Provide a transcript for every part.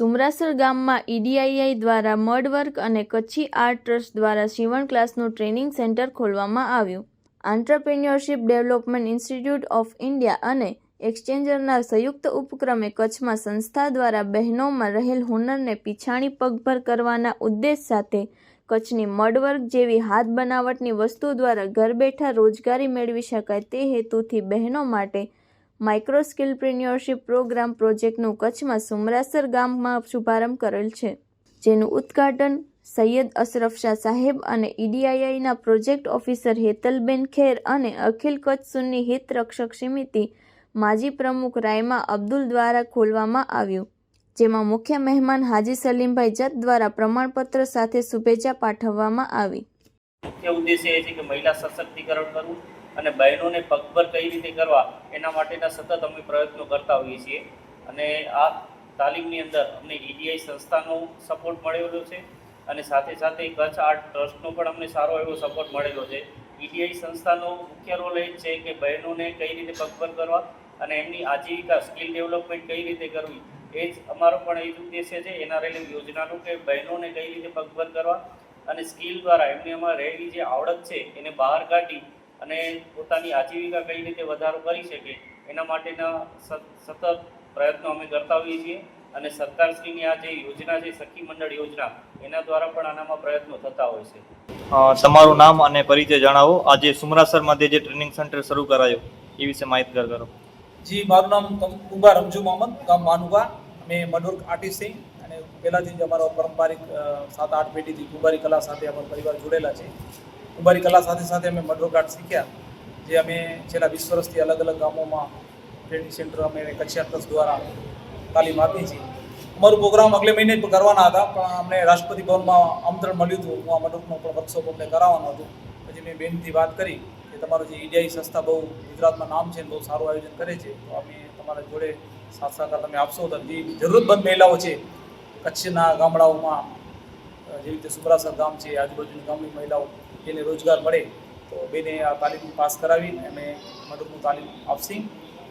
સુમરાસર ગામમાં ઈડીઆઈઆઈ દ્વારા મડવર્ક અને કચ્છી આર્ટ ટ્રસ્ટ દ્વારા સીવણ ક્લાસનું ટ્રેનિંગ સેન્ટર ખોલવામાં આવ્યું. Entrepreneurship development institute of India અને એક્સચેન્જરના સંયુક્ત ઉપક્રમે કચ્છમાં સંસ્થા દ્વારા બહેનોમાં રહેલ હુનરને પીછાણી પગભર કરવાના ઉદ્દેશ સાથે કચ્છની મડવર્ક જેવી હાથ બનાવટની વસ્તુ દ્વારા ઘર બેઠા રોજગારી મેળવી શકાય તે હેતુથી બહેનો માટે માઇક્રો સ્કિલપ્રિન્યોરશિપ પ્રોગ્રામ પ્રોજેક્ટનું કચ્છમાં સુમરાસર ગામમાં શુભારંભ કરેલ છે, જેનું ઉદ્ઘાટન સૈયદ અશરફ શાહ સાહેબ અને ઈડીઆઈઆઈના પ્રોજેક્ટ ઓફિસર હેતલબેન ખેર અને અખિલ કચ્છ સુન્ની હિત રક્ષક સમિતિ માજી પ્રમુખ રાયમા અબ્દુલ દ્વારા ખોલવામાં આવ્યું, જેમાં મુખ્ય મહેમાન હાજી સલીમભાઈ જત દ્વારા પ્રમાણપત્ર સાથે શુભેચ્છા પાઠવવામાં આવી. મુખ્ય ઉદ્દેશ્ય એ છે કે મહિલા સશક્તિકરણ કરવું અને બહેનોને પગભર કઈ રીતે કરવા એના માટેના સતત અમે પ્રયત્નો કરતા હોઈએ છીએ. અને આ તાલીમની અંદર અમને ઈડીઆઈ સંસ્થાનો સપોર્ટ મળેલો છે અને સાથે સાથે કચ્છ આર્ટ ટ્રસ્ટનો પણ અમને સારો એવો સપોર્ટ મળેલો છે. ઈડીઆઈ સંસ્થાનો મુખ્ય રોલ એ છે કે બહેનોને કઈ રીતે પગભર કરવા અને એમની આજીવિકા સ્કિલ ડેવલપમેન્ટ કઈ રીતે કરવી એ જ અમારો પણ એ જ ઉદ્દેશ્ય છે. એના રહેલી યોજનાનું કે બહેનોને કઈ રીતે પગભર કરવા અને સ્કિલ દ્વારા એમની અમારે રહેલી જે આવડત છે એને બહાર કાઢી અને પોતાની આજીવિકા કઈ રીતે વધારો કરી શકે એના માટેના સતત પ્રયત્નો અમે કરતા હોઈએ છીએ અને સરકારશ્રીની આ જે યોજના છે સખી મંડળ યોજના એના દ્વારા પણ આનામાં પ્રયત્નો થતા હોય છે. તમારું નામ અને પરિચય જણાવો. આજે સુમરાસરમાં જે ટ્રેનિંગ સેન્ટર શરૂ કરાયો એ વિશે માહિતગાર કરો. જી મારું નામ કુંભાર રમજુ મોહમ્મદ ગામ માનુગા અમે મડવર્ક આર્ટિસ્ટ છીએ અને પહેલાંથી જ અમારો પારંપરિક સાત આઠ પેઢીથી કુંભારી કલા સાથે અમારો પરિવાર જોડેલા છે. કુંભારી કલા સાથે સાથે અમે આર્ટ શીખ્યા, જે અમે છેલ્લા વીસ વર્ષથી અલગ અલગ ગામોમાં ટ્રેનિંગ સેન્ટર અમે કચ્છિયા ટ્રસ્ટ દ્વારા તાલીમ આપી છીએ અમારું પ્રોગ્રામ અગલે મહિને જ કરવાના હતા, પણ અમને રાષ્ટ્રપતિ ભવનમાં આમંત્રણ મળ્યું હતું. હું આ મડવર્કનો પણ વર્કશોપ અમને કરાવવાનો હતું. પછી મેં બેનથી વાત કરી કે તમારું જે ઈડીઆઈ સંસ્થા બહુ ગુજરાતમાં નામ છે બહુ સારું આયોજન કરે છે, તો અમે તમારા જોડે સાથ સહકાર તમે આપશો તો જે જરૂરતમંદ મહિલાઓ છે, કચ્છના ગામડાઓમાં જેવી રીતે સુબરાસર ગામ છે, આજુબાજુની ગામની મહિલાઓ એને રોજગાર મળે તો બેને આ તાલીમ પાસ કરાવીને અમે મડૂકનું તાલીમ આપશી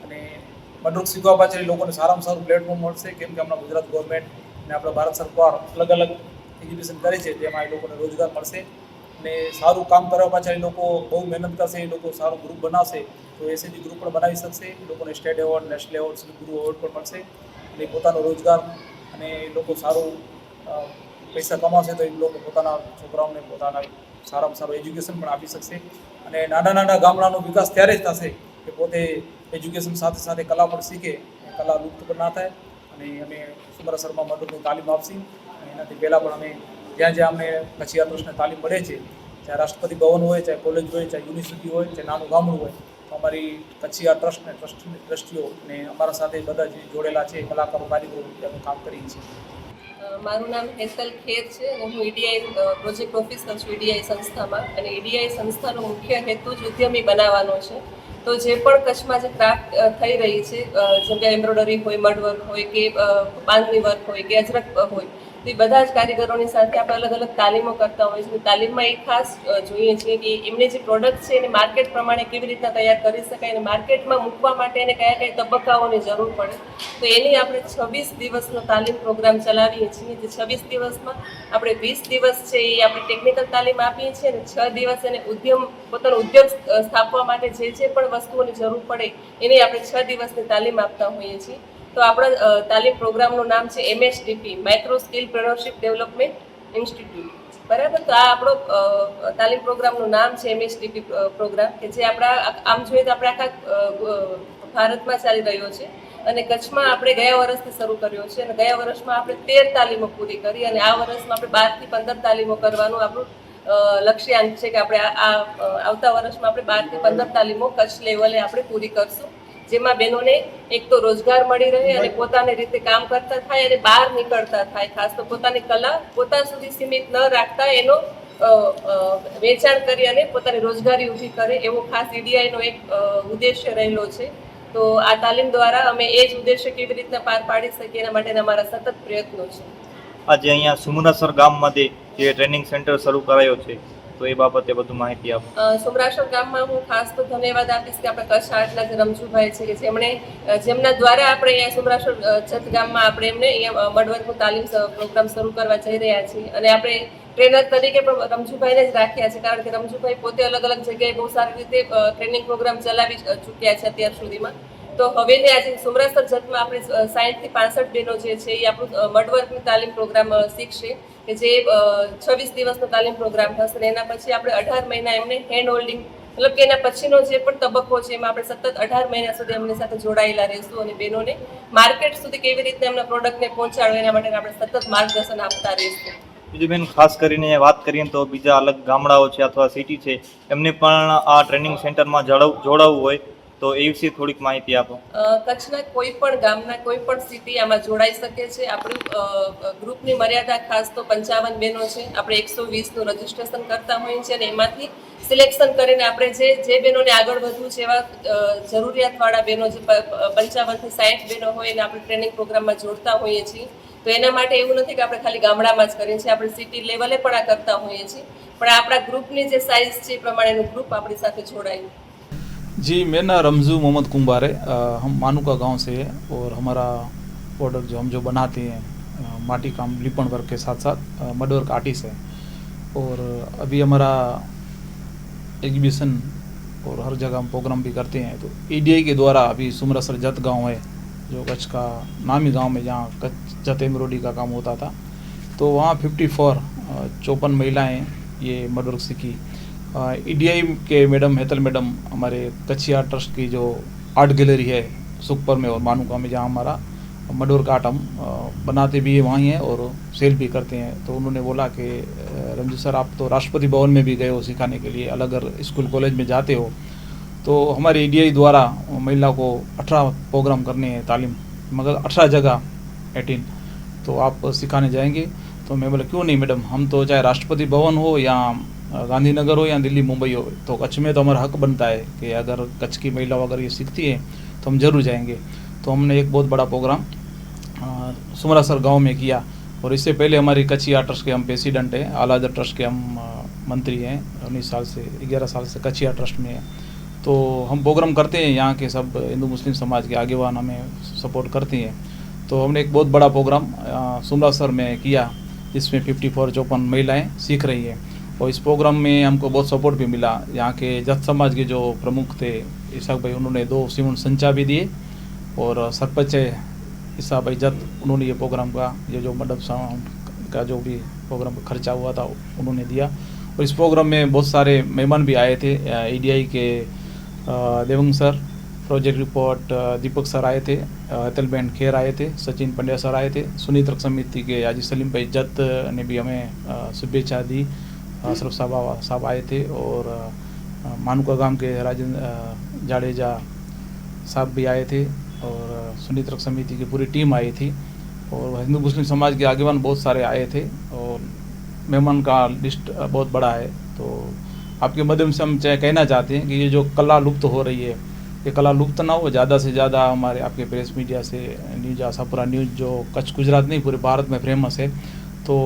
અને મડૂક શીખવા પાછળ લોકોને સારામાં સારું પ્લેટફોર્મ મળશે. કેમ કે હમણાં ગુજરાત ગવર્મેન્ટ અને આપણા ભારત સરકાર અલગ અલગ એજ્યુકેશન કરે છે તેમાં એ લોકોને રોજગાર મળશે અને સારું કામ કરવા પાછળ એ લોકો બહુ મહેનત કરશે, એ લોકો સારું ગ્રુપ બનાવશે તો એસએજી ગ્રુપ પણ બનાવી શકશે. એ લોકોને સ્ટેટ એવોર્ડ નેશનલ એવોર્ડ ગુરુ એવોર્ડ પણ મળશે અને પોતાનો રોજગાર અને એ લોકો સારું પૈસા કમાશે તો એ લોકો પોતાના છોકરાઓને પોતાના સારામાં સારું એજ્યુકેશન પણ આપી શકશે. અને નાના નાના ગામડાનો વિકાસ ત્યારે જ થશે કે પોતે એજ્યુકેશન સાથે સાથે કલા પણ શીખે, કલા લુપ્ત પણ ના થાય. અને અમે સુમરાસરમાં મદદની તાલીમ આપશી. અને એનાથી પહેલાં પણ અમે જ્યાં જ્યાં અમને કચ્છી ટ્રસ્ટને તાલીમ મળે છે, ચાહે રાષ્ટ્રપતિ ભવન હોય, ચાહે કોલેજ હોય, ચાહે યુનિવર્સિટી હોય, ચાહે નાનું ગામડું હોય, તો અમારી કચ્છી આ ટ્રસ્ટ ને ટ્રસ્ટ ટ્રસ્ટીઓ ને અમારા સાથે બધા જે જોડેલા છે, કલાકારો કારીગરો એ અમે કામ કરીએ છીએ. મારું નામ હેતલ ખેર છે અને હું ઈડીઆઈ પ્રોજેક્ટ ઓફિસર છું ઈડીઆઈ સંસ્થામાં. અને ઈડીઆઈ સંસ્થાનો મુખ્ય હેતુ જ ઉદ્યમી બનાવવાનો છે. તો જે પણ કચ્છમાં જે ક્રાફ્ટ થઈ રહી છે જેમ કે એમ્બ્રોઇડરી હોય મડ વર્ક હોય કે બાંધણી વર્ક હોય કે અજરક હોય તો બધા જ કારીગરોની સાથે આપણે અલગ અલગ તાલીમો કરતા હોઈએ છીએ તાલીમમાં એ ખાસ જોઈએ છીએ કે એમને જે પ્રોડક્ટ છે એને માર્કેટ પ્રમાણે કેવી રીતના તૈયાર કરી શકાય અને માર્કેટમાં મૂકવા માટે એને કયા કયા તબક્કાઓની જરૂર પડે. તો એની આપણે છવ્વીસ દિવસનો તાલીમ પ્રોગ્રામ ચલાવીએ છીએ. જે છવ્વીસ દિવસમાં આપણે વીસ દિવસ છે એ આપણે ટેકનિકલ તાલીમ આપીએ છીએ અને છ દિવસ એને ઉદ્યમ, પોતાનો ઉદ્યોગ સ્થાપવા માટે જે જે પણ વસ્તુઓની જરૂર પડે એની આપણે છ દિવસની તાલીમ આપતા હોઈએ છીએ. તો આપણા તાલીમ પ્રોગ્રામનું નામ છે MSDP micro skill entrepreneurship development institute બરાબર? તો આ આપણો તાલીમ પ્રોગ્રામનું નામ છે એમએસડીપી પ્રોગ્રામ કે જે આપણા આમ જોઈએ તો આપણે આખા ભારતમાં ચાલી રહ્યો છે અને કચ્છમાં આપણે ગયા વર્ષથી શરૂ કર્યો છે અને ગયા વર્ષમાં આપણે તેર તાલીમો પૂરી કરી અને આ વર્ષમાં આપણે બારથી પંદર તાલીમો કરવાનું આપણું લક્ષ્યાંક છે કે આપણે આ, આવતા વર્ષમાં આપણે બારથી પંદર તાલીમો કચ્છ લેવલે આપણે પૂરી કરશું. જેમાં બહેનોને એક તો રોજગાર મળી રહે અને પોતાની રીતે કામ કરતા થાય અને બહાર નીકળતા થાય ખાસ તો પોતાની કલા પોતા સુધી સીમિત ન રાખતા એનો વેચાણ કરી અને પોતાની રોજગારી ઊભી કરે એવો ખાસ ઈડીઆઈનો એક ઉદ્દેશ્ય રહેલો છે. તો આ તાલીમ દ્વારા અમે એ જ ઉદ્દેશ્ય કેવી રીતના પાર પાડી શકીએ એના માટેના અમારા સતત પ્રયત્નો છે. આજે અહીંયા સુમનાસર ગામમાંથી જે ટ્રેનિંગ સેન્ટર શરૂ કરાયો છે તો એ બાબતે બધું માહિતી આપો. અ, સુમરાસર ગામમાં હું ખાસ તો ધન્યવાદ આપીશ કે આપણે કચ્છ આર્ટના જે રમજુભાઈ છે કે જેમણે જેમના દ્વારા આપણે અહીંયા સુમરાસર છત ગામમાં આપણે એમને અહીંયા બળવંતનું તાલીમ પ્રોગ્રામ શરૂ કરવા જઈ રહ્યા છીએ. અને આપણે ટ્રેનર તરીકે પણ રમજુભાઈને જ રાખ્યા છે કારણ કે રમજુભાઈ પોતે અલગ અલગ જગ્યાએ બહુ સારી રીતે ટ્રેનિંગ પ્રોગ્રામ ચલાવી ચૂક્યા છે અત્યાર સુધીમાં. તો હવેની આજે સુમરાસર જતમાં આપણે સાહીઠથી પાસઠ બહેનો જે છે એ આપણું મડવર્કની તાલીમ પ્રોગ્રામ શીખશે. કે જે છવ્વીસ દિવસનો તાલીમ પ્રોગ્રામ થશે અને એના પછી આપણે અઢાર મહિના એમને હેન્ડ હોલ્ડિંગ મતલબ કે એના પછીનો જે પણ તબક્કો છે એમાં આપણે સતત અઢાર મહિના સુધી એમની સાથે જોડાયેલા રહીશું અને બહેનોને માર્કેટ સુધી કેવી રીતે એમના પ્રોડક્ટને પહોંચાડવા એના માટે આપણે સતત માર્ગદર્શન આપતા રહીશું. બીજું બેન, ખાસ કરીને વાત કરીએ તો બીજા અલગ ગામડાઓ છે અથવા સિટી છે, એમને પણ આ ટ્રેનિંગ સેન્ટરમાં જોડાવવું હોય. તો એ વિશે થોડીક માહિતી આપો. કચ્છના કોઈ પણ ગામના કોઈ પણ સિટી આમાં જોડાઈ શકે છે. આપણું ગ્રુપની મર્યાદા ખાસ તો પંચાવન બહેનો છે. આપણે એકસો વીસનું રજીસ્ટ્રેશન કરતા હોઈએ છીએ અને એમાંથી સિલેક્શન કરીને આપણે જે જે બહેનોને આગળ વધવું છે એવા જરૂરિયાતવાળા બહેનો જે પંચાવનથી સાઠ બહેનો હોય એને આપણે ટ્રેનિંગ પ્રોગ્રામમાં જોડતા હોઈએ છીએ. તો એના માટે એવું નથી કે આપણે ખાલી ગામડામાં જ કરીએ છીએ. આપણે સિટી લેવલે પણ આ કરતા હોઈએ છીએ. પણ આપણા ગ્રુપની જે સાઇઝ છે એ પ્રમાણેનું ગ્રુપ આપણી સાથે જોડાયું. जी, मेरा नाम रमजू मोहम्मद कुम्बार है। हम मानुका गाँव से है और हमारा प्रोडक्ट जो हम जो बनाते हैं माटी काम लिपण वर्क के साथ साथ मड वर्क आर्टिस्ट है। और अभी हमारा एग्जीबिशन और हर जगह हम प्रोग्राम भी करते हैं। तो ईडीआई के द्वारा अभी सुमरसर जत गाँव है, जो कच्छ का नामी गाँव में जहाँ कच्छ जत एम्ब्रॉयडरी का काम होता था। तो वहाँ फिफ्टी फोर चौपन महिलाएँ ये मड वर्क सीखी ईडीआई के मैडम हेतल मैडम हमारे कच्छिया ट्रस्ट की जो आर्ट गैलरी है, सुखपुर में और मानुका में जहाँ हमारा मडोर का आर्ट हम बनाते भी वहीं हैं और सेल भी करते हैं। तो उन्होंने बोला कि रंजू सर, आप तो राष्ट्रपति भवन में भी गए हो सिखाने के लिए, अलग स्कूल कॉलेज में जाते हो तो हमारे ईडीआई द्वारा महिला को अठारह प्रोग्राम करने हैं तालीम, मगर अठारह जगह एटीन तो आप सिखाने जाएँगे। तो मैं बोला, क्यों नहीं मैडम, हम तो चाहे राष्ट्रपति भवन हो या गांधीनगर हो या दिल्ली, मुंबई हो तो कच्छ में तो हमारा हक बनता है कि अगर कच्छ की महिला अगर ये सीखती है तो हम ज़रूर जाएँगे। तो हमने एक बहुत बड़ा प्रोग्राम सुमरासर गाँव में किया। और इससे पहले हमारी कच्छिया ट्रस्ट के हम प्रेसिडेंट हैं, आलादा ट्रस्ट के हम मंत्री हैं, उन्नीस साल से, ग्यारह साल से कच्छिया ट्रस्ट में हैं। तो हम प्रोग्राम करते हैं, यहाँ के सब हिंदू, मुस्लिम समाज के आगेवान हमें सपोर्ट करते हैं। तो हमने एक बहुत बड़ा प्रोग्राम सुमरासर में किया, जिसमें फिफ्टी फोर चौपन महिलाएँ सीख रही हैं। और इस प्रोग्राम में हमको बहुत सपोर्ट भी मिला। यहाँ के जत समाज के जो प्रमुख थे ईसाक भाई, उन्होंने दो सीमन संचा भी दिए और सरपंच है, ईसा भाई जत, उन्होंने ये प्रोग्राम का, ये जो मंडप साउंड का जो भी प्रोग्राम का खर्चा हुआ था, उन्होंने दिया। और इस प्रोग्राम में बहुत सारे मेहमान भी आए थे। ईडीआई के Devang sir project report Deepak sir आए थे अतल अतलबेन खेर आए थे, सचिन पंड्या सर आए थे रक समिति के हाजी सलीम भाई जत ने भी हमें शुभेच्छा दी। अशरफ साहब साहब आए थे और मानुका गाँव के राजेंद्र जाडेजा साहब भी आए थे और सुनीत रक समिति की पूरी टीम आई थी और हिंदू मुस्लिम समाज के आगेवान बहुत सारे आए थे और मेहमान का लिस्ट बहुत बड़ा है। तो आपके माध्यम से हम चाहे कहना चाहते हैं कि ये जो कला लुप्त हो रही है, ये कला लुप्त ना हो, ज़्यादा से ज़्यादा हमारे आपके प्रेस मीडिया से न्यूज़, आशापुरा न्यूज़ जो कच्छ गुजरात नहीं, पूरे भारत में फ़ेमस है तो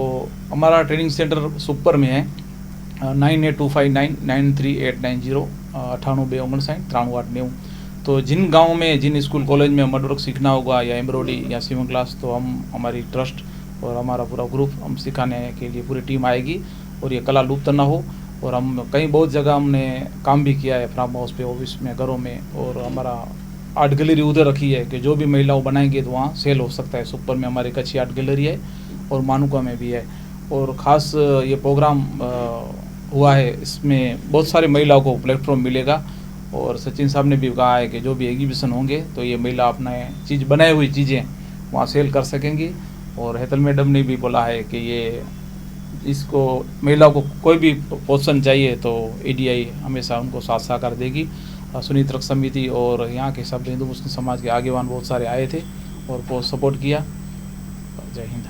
हमारा ट्रेनिंग सेंटर सुपर में है। nine eight two five nine nine three eight nine zero अठाणु बे ओगणसाठ ત્રાણું આઠ નેવું तो जिन गाँव में जिन स्कूल कॉलेज में मडवर्क सीखना होगा या एम्ब्रॉयडरी या सीवन क्लास तो हम हमारी ट्रस्ट और हमारा पूरा ग्रुप हम सिखाने के लिए पूरी टीम आएगी और ये कला लुप्त ना हो और हम कई बहुत जगह हमने काम भी किया है फार्म हाउस पे ऑफिस में घरों में और हमारा आर्ट गैलरी उधर रखी है कि जो भी महिलाओं बनाएंगे तो वहाँ सेल हो सकता है सुपर में हमारी कच्ची आर्ट गैलरी है और मानुका में भी है और ख़ास ये प्रोग्राम अ, हुआ है, इसमें बहुत सारी महिलाओं को प्लेटफॉर्म मिलेगा और सचिन साहब ने भी कहा है कि जो भी एग्जीबिशन होंगे तो ये महिला अपना चीज़ बनाई हुई चीज़ें वहाँ सेल कर सकेंगी। और हेतल मैडम ने भी बोला है कि ये इसको महिलाओं को कोई भी पोषण चाहिए तो ईडीआई हमेशा उनको साथ सहकार देगी। सुनीत रक्त समिति और यहाँ के सब हिंदू मुस्लिम समाज के आगेवान बहुत सारे आए थे और बहुत सपोर्ट किया। जय हिंद।